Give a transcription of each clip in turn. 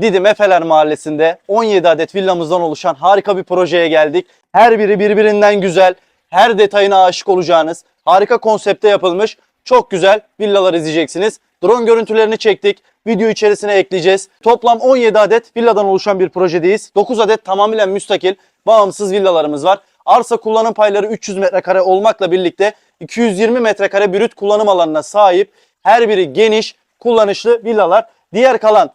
Didim Efeler Mahallesi'nde 17 adet villamızdan oluşan harika bir projeye geldik. Her biri birbirinden güzel, her detayına aşık olacağınız harika konsepte yapılmış çok güzel villalar izleyeceksiniz. Drone görüntülerini çektik. Video içerisine ekleyeceğiz. Toplam 17 adet villadan oluşan bir projedeyiz. 9 adet tamamen müstakil, bağımsız villalarımız var. Arsa kullanım payları 300 metrekare olmakla birlikte 220 metrekare brüt kullanım alanına sahip her biri geniş, kullanışlı villalar. Diğer kalan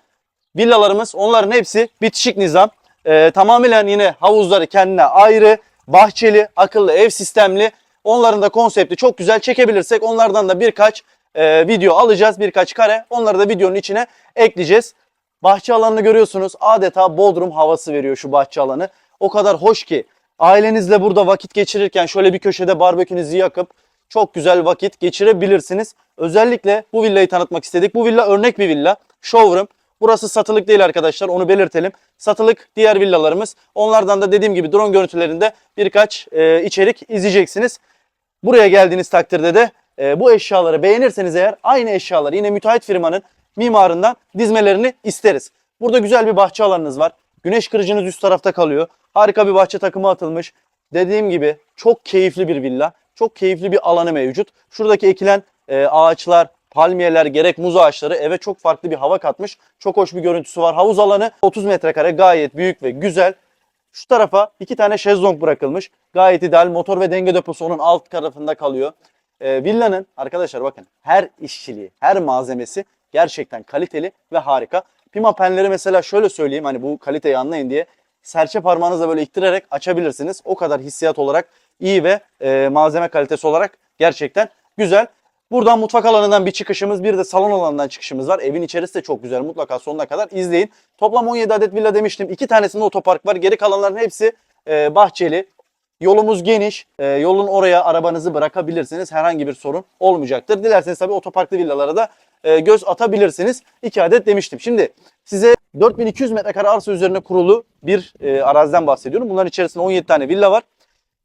villalarımız onların hepsi bitişik nizam. Ee, tamamen yine havuzları kendine ayrı, bahçeli, akıllı ev sistemli. Onların da konsepti çok güzel çekebilirsek onlardan da birkaç e, video alacağız, birkaç kare. Onları da videonun içine ekleyeceğiz. Bahçe alanını görüyorsunuz. Adeta Bodrum havası veriyor şu bahçe alanı. O kadar hoş ki ailenizle burada vakit geçirirken şöyle bir köşede barbekünüzü yakıp çok güzel vakit geçirebilirsiniz. Özellikle bu villayı tanıtmak istedik. Bu villa örnek bir villa. Showroom. Burası satılık değil arkadaşlar onu belirtelim. Satılık diğer villalarımız. Onlardan da dediğim gibi drone görüntülerinde birkaç e, içerik izleyeceksiniz. Buraya geldiğiniz takdirde de e, bu eşyaları beğenirseniz eğer aynı eşyaları yine müteahhit firmanın mimarından dizmelerini isteriz. Burada güzel bir bahçe alanınız var. Güneş kırıcınız üst tarafta kalıyor. Harika bir bahçe takımı atılmış. Dediğim gibi çok keyifli bir villa. Çok keyifli bir alanı mevcut. Şuradaki ekilen e, ağaçlar, palmiyeler, gerek muz ağaçları eve çok farklı bir hava katmış. Çok hoş bir görüntüsü var. Havuz alanı 30 metrekare gayet büyük ve güzel. Şu tarafa iki tane şezlong bırakılmış. Gayet ideal. Motor ve denge deposu onun alt tarafında kalıyor. Ee, villanın arkadaşlar bakın her işçiliği, her malzemesi gerçekten kaliteli ve harika. Pima penleri mesela şöyle söyleyeyim hani bu kaliteyi anlayın diye serçe parmağınızla böyle ittirerek açabilirsiniz. O kadar hissiyat olarak iyi ve e, malzeme kalitesi olarak gerçekten güzel. Buradan mutfak alanından bir çıkışımız, bir de salon alanından çıkışımız var. Evin içerisi de çok güzel. Mutlaka sonuna kadar izleyin. Toplam 17 adet villa demiştim. İki tanesinde otopark var. Geri kalanların hepsi e, bahçeli. Yolumuz geniş. E, yolun oraya arabanızı bırakabilirsiniz. Herhangi bir sorun olmayacaktır. Dilerseniz tabii otoparklı villalara da e, göz atabilirsiniz. 2 adet demiştim. Şimdi size 4200 metrekare arsa üzerine kurulu bir e, araziden bahsediyorum. Bunların içerisinde 17 tane villa var.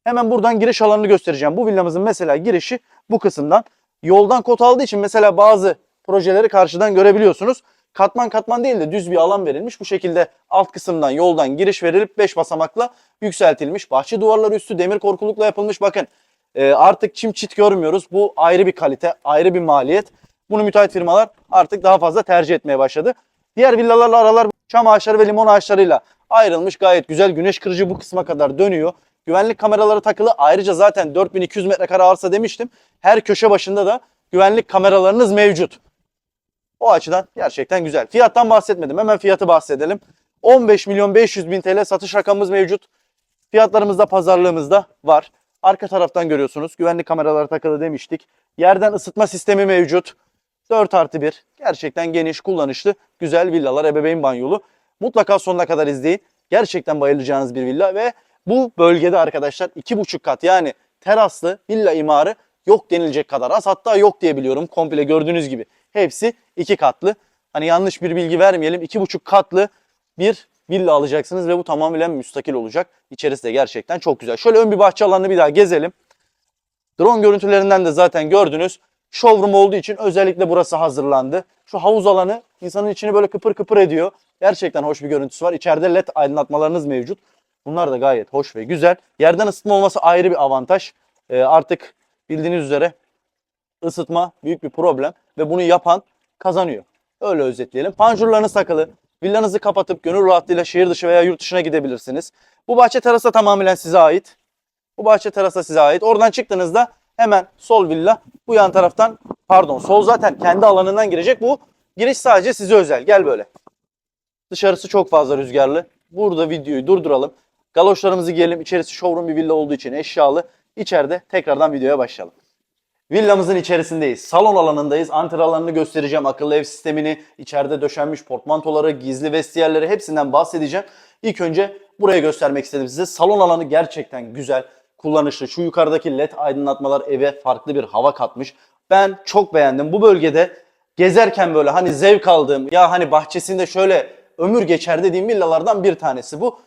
Hemen buradan giriş alanını göstereceğim. Bu villamızın mesela girişi bu kısımdan. Yoldan kod aldığı için mesela bazı projeleri karşıdan görebiliyorsunuz. Katman katman değil de düz bir alan verilmiş. Bu şekilde alt kısımdan yoldan giriş verilip 5 basamakla yükseltilmiş. Bahçe duvarları üstü demir korkulukla yapılmış. Bakın e, artık çim çit görmüyoruz. Bu ayrı bir kalite, ayrı bir maliyet. Bunu müteahhit firmalar artık daha fazla tercih etmeye başladı. Diğer villalarla aralar çam ağaçları ve limon ağaçlarıyla ayrılmış. Gayet güzel güneş kırıcı bu kısma kadar dönüyor. Güvenlik kameraları takılı. Ayrıca zaten 4200 metrekare arsa demiştim. Her köşe başında da güvenlik kameralarınız mevcut. O açıdan gerçekten güzel. Fiyattan bahsetmedim. Hemen fiyatı bahsedelim. 15 milyon 500 bin TL satış rakamımız mevcut. Fiyatlarımız da pazarlığımızda var. Arka taraftan görüyorsunuz. Güvenlik kameraları takılı demiştik. Yerden ısıtma sistemi mevcut. 4 artı 1. Gerçekten geniş, kullanışlı, güzel villalar, ebeveyn banyolu. Mutlaka sonuna kadar izleyin. Gerçekten bayılacağınız bir villa ve bu bölgede arkadaşlar 2,5 kat yani teraslı villa imarı yok denilecek kadar az. Hatta yok diyebiliyorum komple gördüğünüz gibi. Hepsi 2 katlı. Hani yanlış bir bilgi vermeyelim. 2,5 katlı bir villa alacaksınız ve bu tamamen müstakil olacak. İçerisi de gerçekten çok güzel. Şöyle ön bir bahçe alanını bir daha gezelim. Drone görüntülerinden de zaten gördünüz. Showroom olduğu için özellikle burası hazırlandı. Şu havuz alanı insanın içini böyle kıpır kıpır ediyor. Gerçekten hoş bir görüntüsü var. İçeride led aydınlatmalarınız mevcut. Bunlar da gayet hoş ve güzel. Yerden ısıtma olması ayrı bir avantaj. Ee, artık bildiğiniz üzere ısıtma büyük bir problem ve bunu yapan kazanıyor. Öyle özetleyelim. Panjurlarınız takılı. Villanızı kapatıp gönül rahatlığıyla şehir dışı veya yurt dışına gidebilirsiniz. Bu bahçe terası tamamen size ait. Bu bahçe terası size ait. Oradan çıktığınızda hemen sol villa bu yan taraftan pardon sol zaten kendi alanından girecek. Bu giriş sadece size özel. Gel böyle. Dışarısı çok fazla rüzgarlı. Burada videoyu durduralım. Galoşlarımızı giyelim. İçerisi showroom bir villa olduğu için eşyalı. İçeride tekrardan videoya başlayalım. Villamızın içerisindeyiz. Salon alanındayız. Antre alanını göstereceğim. Akıllı ev sistemini, içeride döşenmiş portmantoları, gizli vestiyerleri hepsinden bahsedeceğim. İlk önce buraya göstermek istedim size. Salon alanı gerçekten güzel, kullanışlı. Şu yukarıdaki led aydınlatmalar eve farklı bir hava katmış. Ben çok beğendim. Bu bölgede gezerken böyle hani zevk aldığım ya hani bahçesinde şöyle ömür geçer dediğim villalardan bir tanesi bu.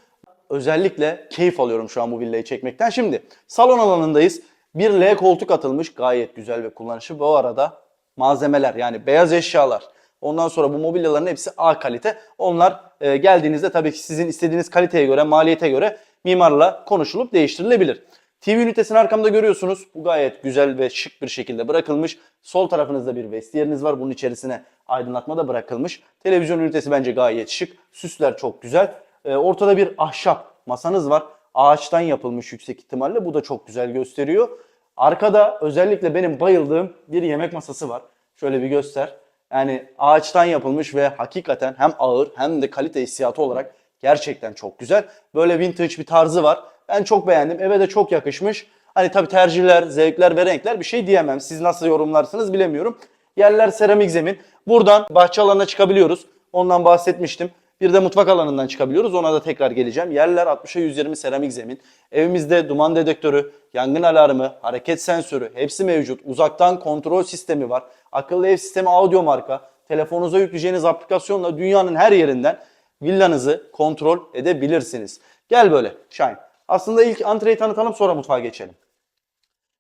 Özellikle keyif alıyorum şu an bu villayı çekmekten. Şimdi salon alanındayız. Bir L koltuk atılmış. Gayet güzel ve kullanışlı. Bu arada malzemeler yani beyaz eşyalar, Ondan sonra bu mobilyaların hepsi A kalite. Onlar e, geldiğinizde tabii ki sizin istediğiniz kaliteye göre, maliyete göre mimarla konuşulup değiştirilebilir. TV ünitesini arkamda görüyorsunuz. Bu gayet güzel ve şık bir şekilde bırakılmış. Sol tarafınızda bir vestiyeriniz var. Bunun içerisine aydınlatma da bırakılmış. Televizyon ünitesi bence gayet şık. Süsler çok güzel. Ee, ortada bir ahşap masanız var. Ağaçtan yapılmış yüksek ihtimalle. Bu da çok güzel gösteriyor. Arkada özellikle benim bayıldığım bir yemek masası var. Şöyle bir göster. Yani ağaçtan yapılmış ve hakikaten hem ağır hem de kalite hissiyatı olarak gerçekten çok güzel. Böyle vintage bir tarzı var. Ben çok beğendim. Eve de çok yakışmış. Hani tabii tercihler, zevkler ve renkler bir şey diyemem. Siz nasıl yorumlarsınız bilemiyorum. Yerler seramik zemin. Buradan bahçe alanına çıkabiliyoruz. Ondan bahsetmiştim. Bir de mutfak alanından çıkabiliyoruz. Ona da tekrar geleceğim. Yerler 60'a 120 seramik zemin. Evimizde duman dedektörü, yangın alarmı, hareket sensörü hepsi mevcut. Uzaktan kontrol sistemi var. Akıllı ev sistemi audio marka. Telefonunuza yükleyeceğiniz aplikasyonla dünyanın her yerinden villanızı kontrol edebilirsiniz. Gel böyle Şahin. Aslında ilk antreyi tanıtalım sonra mutfağa geçelim.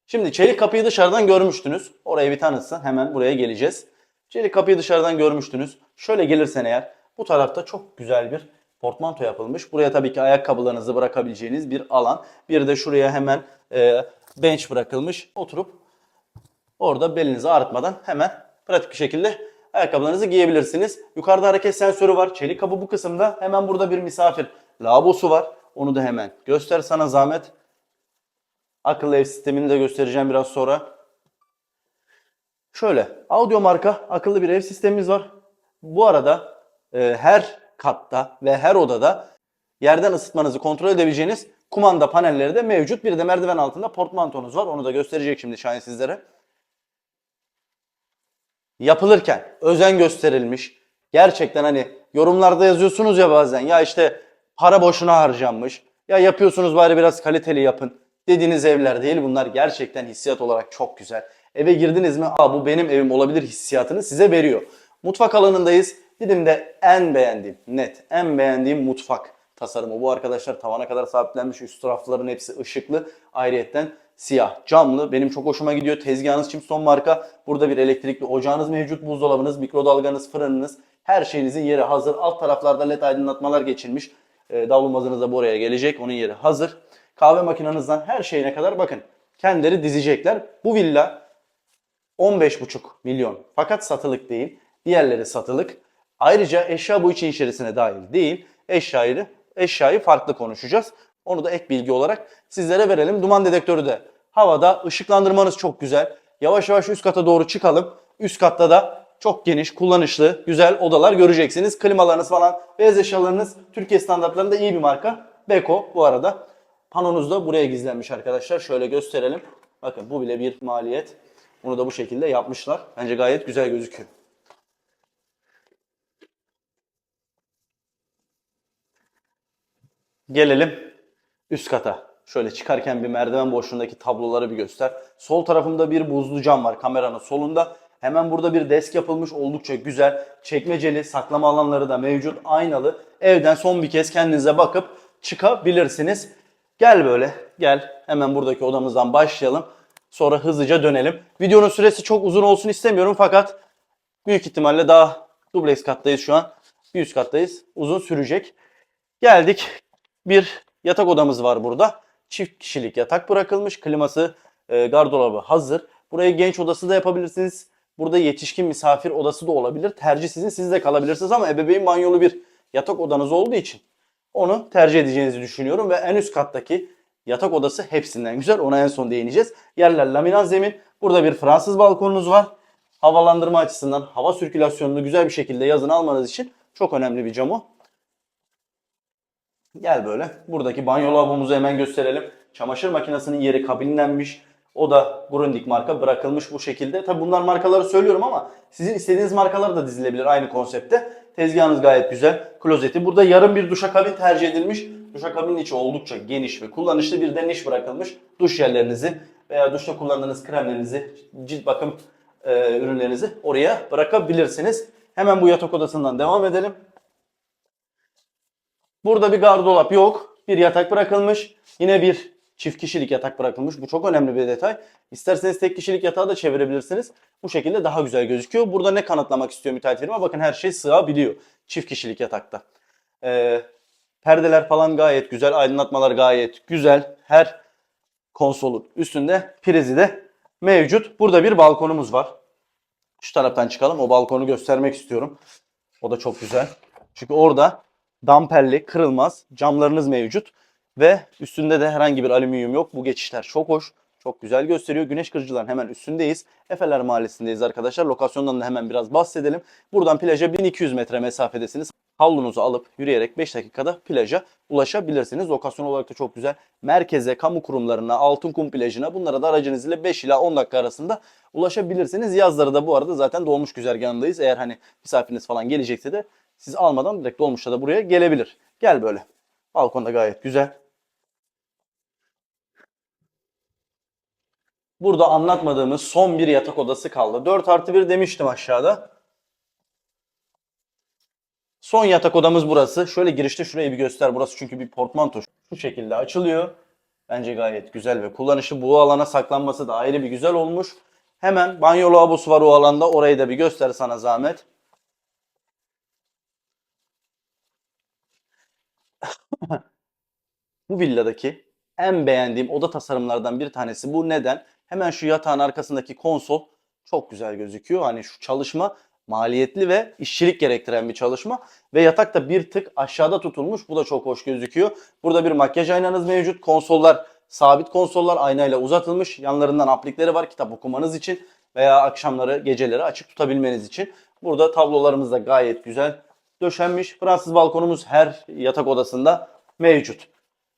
Şimdi çelik kapıyı dışarıdan görmüştünüz. Orayı bir tanıtsın. Hemen buraya geleceğiz. Çelik kapıyı dışarıdan görmüştünüz. Şöyle gelirsen eğer bu tarafta çok güzel bir portmanto yapılmış. Buraya tabii ki ayakkabılarınızı bırakabileceğiniz bir alan. Bir de şuraya hemen e, bench bırakılmış. Oturup orada belinizi ağrıtmadan hemen pratik bir şekilde ayakkabılarınızı giyebilirsiniz. Yukarıda hareket sensörü var. Çelik kapı bu kısımda. Hemen burada bir misafir lavabosu var. Onu da hemen göster sana zahmet. Akıllı ev sistemini de göstereceğim biraz sonra. Şöyle audio marka akıllı bir ev sistemimiz var. Bu arada e, her katta ve her odada yerden ısıtmanızı kontrol edebileceğiniz kumanda panelleri de mevcut. Bir de merdiven altında portmantonuz var. Onu da gösterecek şimdi Şahin sizlere. Yapılırken özen gösterilmiş. Gerçekten hani yorumlarda yazıyorsunuz ya bazen ya işte para boşuna harcanmış. Ya yapıyorsunuz bari biraz kaliteli yapın. Dediğiniz evler değil bunlar gerçekten hissiyat olarak çok güzel. Eve girdiniz mi Aa, bu benim evim olabilir hissiyatını size veriyor. Mutfak alanındayız. Didim'de en beğendiğim, net en beğendiğim mutfak tasarımı. Bu arkadaşlar tavana kadar sabitlenmiş. Üst rafların hepsi ışıklı. Ayrıyetten siyah, camlı. Benim çok hoşuma gidiyor. Tezgahınız Chimstone marka. Burada bir elektrikli ocağınız mevcut. Buzdolabınız, mikrodalganız, fırınınız. Her şeyinizin yeri hazır. Alt taraflarda led aydınlatmalar geçilmiş. E, davlumbazınız da buraya gelecek. Onun yeri hazır. Kahve makinenizden her şeyine kadar bakın. Kendileri dizecekler. Bu villa 15,5 milyon. Fakat satılık değil. Diğerleri satılık. Ayrıca eşya bu için içerisine dahil değil. Eşyayı, eşyayı farklı konuşacağız. Onu da ek bilgi olarak sizlere verelim. Duman dedektörü de havada. ışıklandırmanız çok güzel. Yavaş yavaş üst kata doğru çıkalım. Üst katta da çok geniş, kullanışlı, güzel odalar göreceksiniz. Klimalarınız falan, beyaz eşyalarınız Türkiye standartlarında iyi bir marka. Beko bu arada. Panonuz da buraya gizlenmiş arkadaşlar. Şöyle gösterelim. Bakın bu bile bir maliyet. Bunu da bu şekilde yapmışlar. Bence gayet güzel gözüküyor. Gelelim üst kata. Şöyle çıkarken bir merdiven boşluğundaki tabloları bir göster. Sol tarafımda bir buzlu cam var kameranın solunda. Hemen burada bir desk yapılmış oldukça güzel. Çekmeceli saklama alanları da mevcut. Aynalı. Evden son bir kez kendinize bakıp çıkabilirsiniz. Gel böyle gel. Hemen buradaki odamızdan başlayalım. Sonra hızlıca dönelim. Videonun süresi çok uzun olsun istemiyorum fakat büyük ihtimalle daha dubleks kattayız şu an. Bir üst kattayız. Uzun sürecek. Geldik. Bir yatak odamız var burada. Çift kişilik yatak bırakılmış. Kliması, e, gardırobı hazır. Burayı genç odası da yapabilirsiniz. Burada yetişkin misafir odası da olabilir. Tercih sizin. Siz de kalabilirsiniz ama ebeveyn banyolu bir yatak odanız olduğu için onu tercih edeceğinizi düşünüyorum. Ve en üst kattaki yatak odası hepsinden güzel. Ona en son değineceğiz. Yerler laminat zemin. Burada bir Fransız balkonunuz var. Havalandırma açısından hava sirkülasyonunu güzel bir şekilde yazın almanız için çok önemli bir cam o. Gel böyle. Buradaki banyo lavabomuzu hemen gösterelim. Çamaşır makinesinin yeri kabinlenmiş. O da Grundig marka bırakılmış bu şekilde. Tabi bunlar markaları söylüyorum ama sizin istediğiniz markalar da dizilebilir aynı konsepte. Tezgahınız gayet güzel. Klozeti. Burada yarım bir duşakabin tercih edilmiş. Duşakabinin içi oldukça geniş ve kullanışlı bir de niş bırakılmış. Duş yerlerinizi veya duşta kullandığınız kremlerinizi, cilt bakım e, ürünlerinizi oraya bırakabilirsiniz. Hemen bu yatak odasından devam edelim. Burada bir gardırop yok. Bir yatak bırakılmış. Yine bir çift kişilik yatak bırakılmış. Bu çok önemli bir detay. İsterseniz tek kişilik yatağı da çevirebilirsiniz. Bu şekilde daha güzel gözüküyor. Burada ne kanıtlamak istiyor müteahhit firma? Bakın her şey sığabiliyor çift kişilik yatakta. Ee, perdeler falan gayet güzel. Aydınlatmalar gayet güzel. Her konsolun üstünde prizi de mevcut. Burada bir balkonumuz var. Şu taraftan çıkalım. O balkonu göstermek istiyorum. O da çok güzel. Çünkü orada damperli, kırılmaz camlarınız mevcut. Ve üstünde de herhangi bir alüminyum yok. Bu geçişler çok hoş. Çok güzel gösteriyor. Güneş kırıcıların hemen üstündeyiz. Efeler Mahallesi'ndeyiz arkadaşlar. Lokasyondan da hemen biraz bahsedelim. Buradan plaja 1200 metre mesafedesiniz. Havlunuzu alıp yürüyerek 5 dakikada plaja ulaşabilirsiniz. Lokasyon olarak da çok güzel. Merkeze, kamu kurumlarına, Altınkum plajına bunlara da aracınız ile 5 ila 10 dakika arasında ulaşabilirsiniz. Yazları da bu arada zaten dolmuş güzergahındayız. Eğer hani misafiriniz falan gelecekse de siz almadan direkt dolmuşla da buraya gelebilir. Gel böyle. Balkonda gayet güzel. Burada anlatmadığımız son bir yatak odası kaldı. 4 artı 1 demiştim aşağıda. Son yatak odamız burası. Şöyle girişte şurayı bir göster. Burası çünkü bir portmanto. Şu şekilde açılıyor. Bence gayet güzel ve kullanışı bu alana saklanması da ayrı bir güzel olmuş. Hemen banyo lavabosu var o alanda. Orayı da bir göster sana zahmet. Bu villadaki en beğendiğim oda tasarımlardan bir tanesi bu. Neden? Hemen şu yatağın arkasındaki konsol çok güzel gözüküyor. Hani şu çalışma maliyetli ve işçilik gerektiren bir çalışma. Ve yatak da bir tık aşağıda tutulmuş. Bu da çok hoş gözüküyor. Burada bir makyaj aynanız mevcut. Konsollar sabit konsollar aynayla uzatılmış. Yanlarından aplikleri var kitap okumanız için veya akşamları geceleri açık tutabilmeniz için. Burada tablolarımız da gayet güzel döşenmiş. Fransız balkonumuz her yatak odasında mevcut.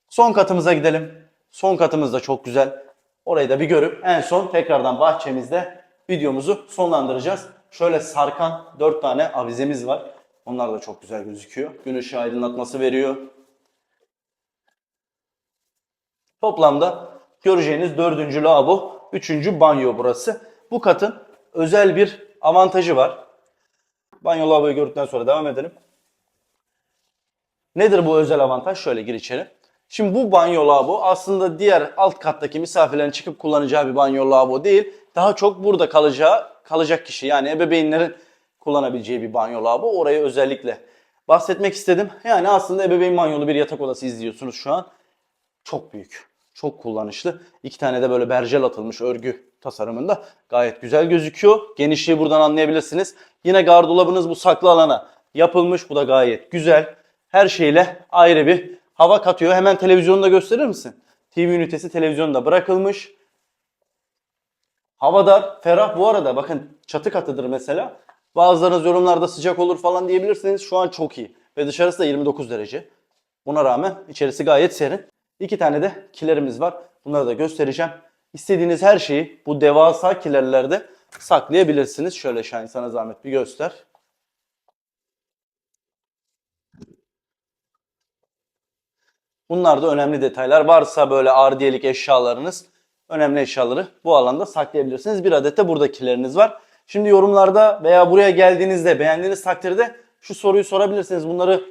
Son katımıza gidelim. Son katımız da çok güzel. Orayı da bir görüp en son tekrardan bahçemizde videomuzu sonlandıracağız. Şöyle sarkan 4 tane avizemiz var. Onlar da çok güzel gözüküyor. Gün ışığı aydınlatması veriyor. Toplamda göreceğiniz dördüncü lavabo, üçüncü banyo burası. Bu katın özel bir avantajı var. Banyo lavaboyu gördükten sonra devam edelim. Nedir bu özel avantaj? Şöyle gir içeri. Şimdi bu banyo lavabo aslında diğer alt kattaki misafirlerin çıkıp kullanacağı bir banyo lavabo değil. Daha çok burada kalacağı, kalacak kişi yani ebeveynlerin kullanabileceği bir banyo lavabo. Orayı özellikle bahsetmek istedim. Yani aslında ebeveyn banyolu bir yatak odası izliyorsunuz şu an. Çok büyük. Çok kullanışlı. İki tane de böyle berjel atılmış örgü tasarımında. Gayet güzel gözüküyor. Genişliği buradan anlayabilirsiniz. Yine gardolabınız bu saklı alana yapılmış. Bu da gayet güzel. Her şeyle ayrı bir hava katıyor. Hemen televizyonu da gösterir misin? TV ünitesi televizyonda bırakılmış. Havadar, ferah bu arada bakın çatı katıdır mesela. Bazılarınız yorumlarda sıcak olur falan diyebilirsiniz. Şu an çok iyi. Ve dışarısı da 29 derece. Buna rağmen içerisi gayet serin. İki tane de kilerimiz var. Bunları da göstereceğim. İstediğiniz her şeyi bu devasa kilerlerde saklayabilirsiniz. Şöyle Şahin sana zahmet bir göster. Bunlar da önemli detaylar. Varsa böyle ardiyelik eşyalarınız, önemli eşyaları bu alanda saklayabilirsiniz. Bir adet de buradakileriniz var. Şimdi yorumlarda veya buraya geldiğinizde beğendiğiniz takdirde şu soruyu sorabilirsiniz. Bunları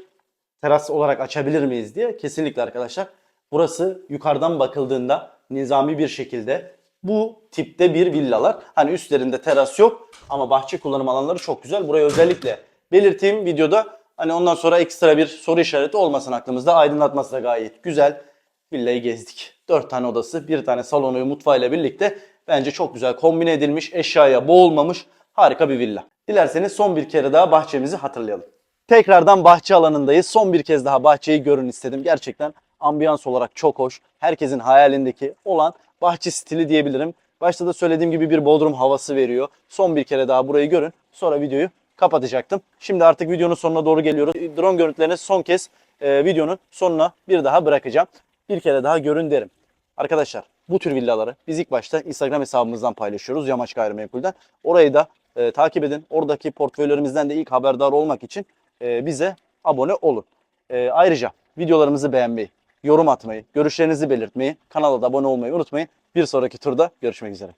teras olarak açabilir miyiz diye. Kesinlikle arkadaşlar. Burası yukarıdan bakıldığında nizami bir şekilde bu tipte bir villalar. Hani üstlerinde teras yok ama bahçe kullanım alanları çok güzel. Burayı özellikle belirteyim videoda. Hani ondan sonra ekstra bir soru işareti olmasın aklımızda. Aydınlatması da gayet güzel. Villayı gezdik. 4 tane odası, bir tane salonu ve mutfağıyla birlikte bence çok güzel kombine edilmiş, eşyaya boğulmamış harika bir villa. Dilerseniz son bir kere daha bahçemizi hatırlayalım. Tekrardan bahçe alanındayız. Son bir kez daha bahçeyi görün istedim. Gerçekten ambiyans olarak çok hoş. Herkesin hayalindeki olan bahçe stili diyebilirim. Başta da söylediğim gibi bir bodrum havası veriyor. Son bir kere daha burayı görün. Sonra videoyu kapatacaktım. Şimdi artık videonun sonuna doğru geliyoruz. Drone görüntülerini son kez e, videonun sonuna bir daha bırakacağım. Bir kere daha görün derim. Arkadaşlar bu tür villaları biz ilk başta Instagram hesabımızdan paylaşıyoruz. Yamaç Gayrimenkul'den. Orayı da e, takip edin. Oradaki portföylerimizden de ilk haberdar olmak için e, bize abone olun. E, ayrıca videolarımızı beğenmeyi, yorum atmayı, görüşlerinizi belirtmeyi, kanala da abone olmayı unutmayın. Bir sonraki turda görüşmek üzere.